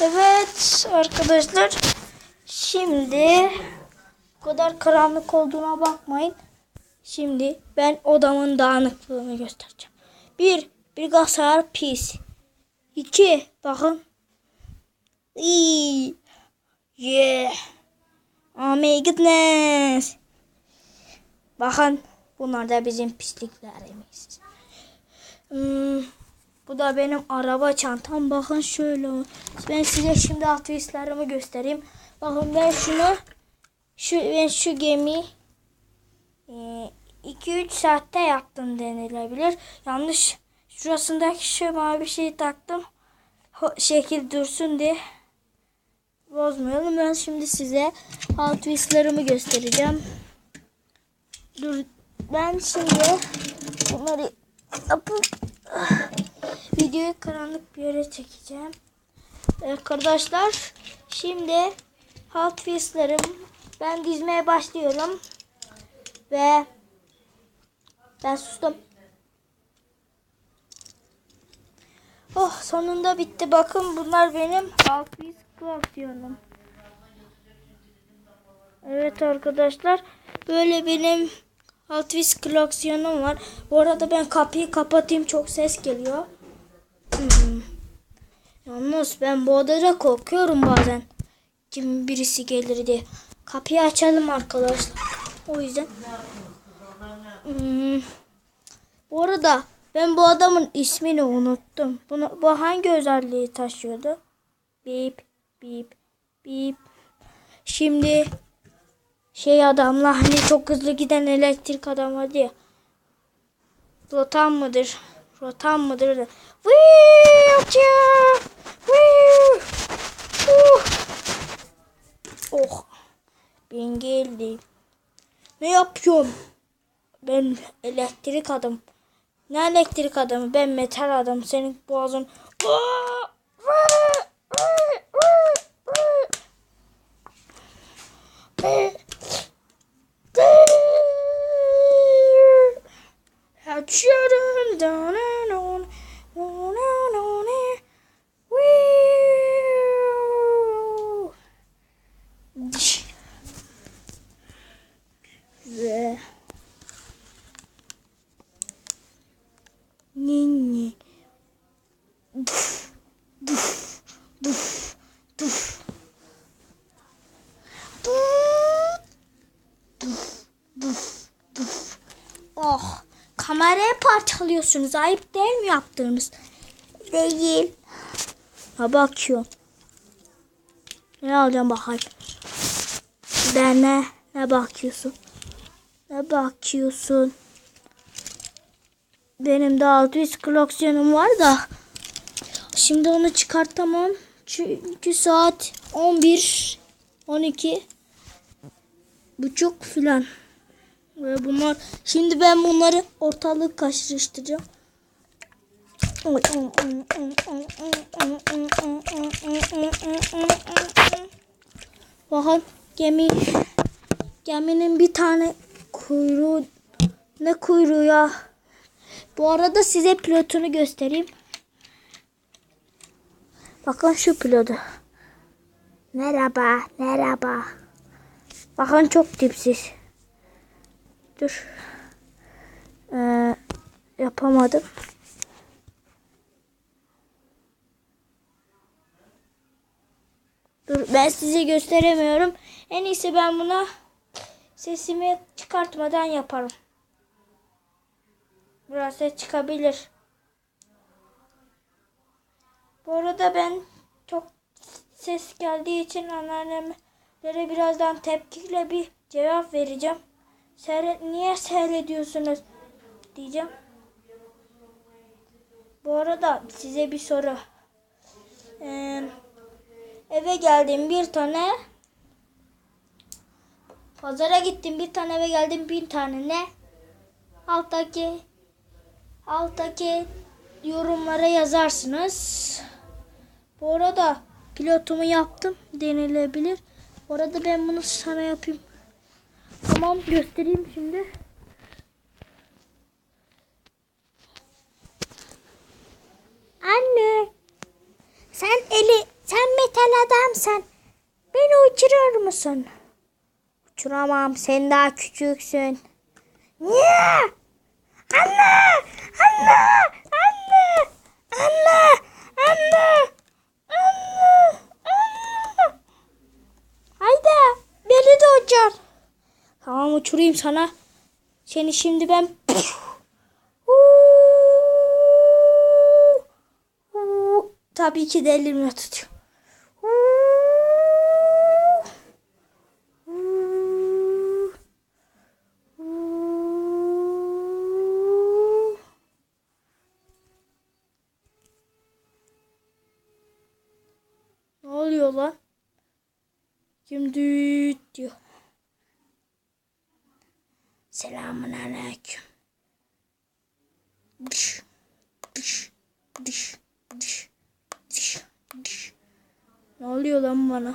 Evet arkadaşlar. Şimdi bu kadar karanlık olduğuna bakmayın. Şimdi ben odamın dağınıklığını göstereceğim. Bir, bilgisayar pis. İki, bakın. İyi. Yeah. Oh my goodness. Bakın bunlar da bizim pisliklerimiz. Hmm, bu da benim araba çantam. Bakın şöyle. Ben size şimdi atvislerimi göstereyim. Bakın ben şunu şu ben şu gemi 2-3 saatte yaptım denilebilir. Yanlış şurasındaki şu mavi şeyi taktım. Şekil dursun diye bozmayalım. Ben şimdi size Wheels'larımı göstereceğim. Dur ben şimdi bunları yapıp videoyu karanlık bir yere çekeceğim. Arkadaşlar şimdi Hot Wheels'larım ben dizmeye başlıyorum. Ve ben sustum. Oh sonunda bitti. Bakın bunlar benim Hot Wheels koleksiyonum. Evet arkadaşlar böyle benim Hot Wheels koleksiyonum var. Bu arada ben kapıyı kapatayım çok ses geliyor. Hmm. Yalnız ben bu odada korkuyorum bazen. Kim birisi gelir diye. Kapıyı açalım arkadaşlar. O yüzden. Hmm. Bu arada ben bu adamın ismini unuttum. Bunu, bu hangi özelliği taşıyordu? Bip bip bip. Şimdi şey adamla hani çok hızlı giden elektrik adam vardı ya. Rotan mıdır? Rotan mıdır! Uh! Oh! Ben geldim. Ne yapıyorum? Ben elektrik adam. Ne elektrik adamı? Ben metal adam. Senin boğazın. down and on, on and on and woo. Parçalıyorsunuz. Ayıp değil mi yaptığınız? Değil. Ha bakıyorum. Ne alacağım bakayım. Ben ne? Ne bakıyorsun? Ne bakıyorsun? Benim de 600 koleksiyonum var da. Şimdi onu çıkartamam. Çünkü saat 11 12 buçuk filan. Ve bunlar şimdi ben bunları ortalık karıştıracağım. Bakın gemi geminin bir tane kuyruğu ne kuyruğu ya? Bu arada size pilotunu göstereyim. Bakın şu pilotu. Merhaba, merhaba. Bakın çok tipsiz. Dur. Ee, yapamadım. Dur ben size gösteremiyorum. En iyisi ben buna sesimi çıkartmadan yaparım. Biraz ses çıkabilir. Bu arada ben çok ses geldiği için anneannemlere birazdan tepkiyle bir cevap vereceğim. Seyret, niye seyrediyorsunuz diyeceğim. Bu arada size bir soru. Ee, eve geldim bir tane. Pazara gittim bir tane eve geldim bir tane ne? Alttaki alttaki yorumlara yazarsınız. Bu arada pilotumu yaptım denilebilir. Bu arada ben bunu sana yapayım. Tamam göstereyim şimdi. Anne sen eli sen metal adamsın. Beni uçurur musun? Uçuramam. Sen daha küçüksün. Niye? Anne! Anne! Anne! Anne! Anne! Anne! Anne! Haydi beni de uçur. Tamam uçurayım sana. Seni şimdi ben... Tabii ki de elimle tutuyorum. Ne oluyor lan bana?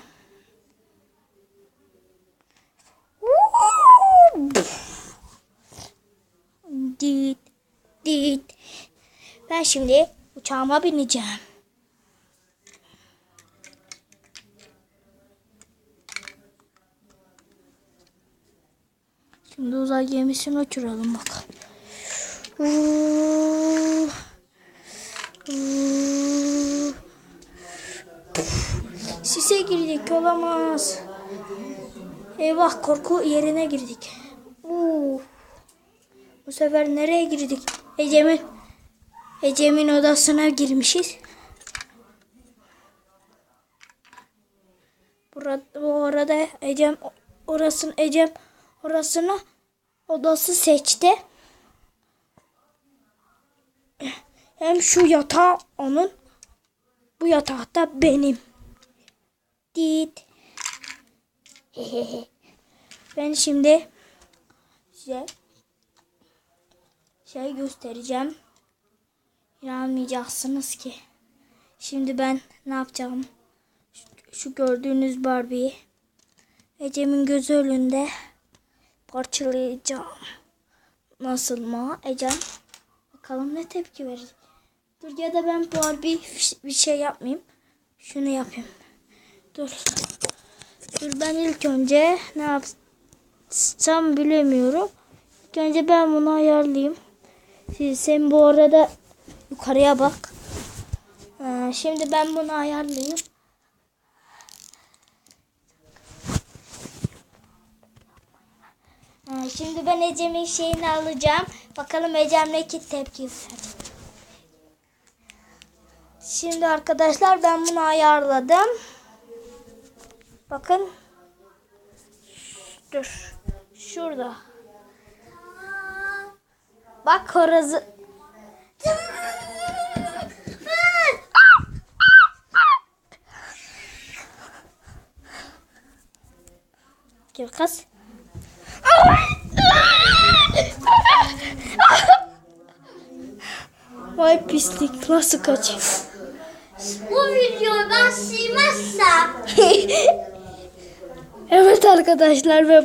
Dit, dit. Ben şimdi uçağıma bineceğim. Şimdi uzay gemisini uçuralım bakalım. Sise girdik olamaz. Eyvah korku yerine girdik. Uuu. Bu sefer nereye girdik? Ecem'in Ecem'in odasına girmişiz. Burada, bu arada Ecem orasını Ecem orasını odası seçti. Hem şu yatağı onun bu yatakta benim. Dit. ben şimdi size şey göstereceğim. İnanmayacaksınız ki. Şimdi ben ne yapacağım? Şu, şu gördüğünüz Barbie'yi Ecem'in gözü önünde parçalayacağım. Nasıl mı Ecem? Bakalım ne tepki verecek. Dur ya da ben Barbie bir şey yapmayayım. Şunu yapayım. Dur. Dur ben ilk önce ne yapsam bilemiyorum. İlk önce ben bunu ayarlayayım. Siz, sen bu arada yukarıya bak. Ee, şimdi ben bunu ayarlayayım. Ee, şimdi ben Ecem'in şeyini alacağım. Bakalım Ecem ne ki tepki verecek. Şimdi arkadaşlar ben bunu ayarladım. Bakın. Dur. Şurada. Bak horozu. Gel kız. Vay pislik nasıl kaç? Bu videoyu ben silmezsem evet arkadaşlar ve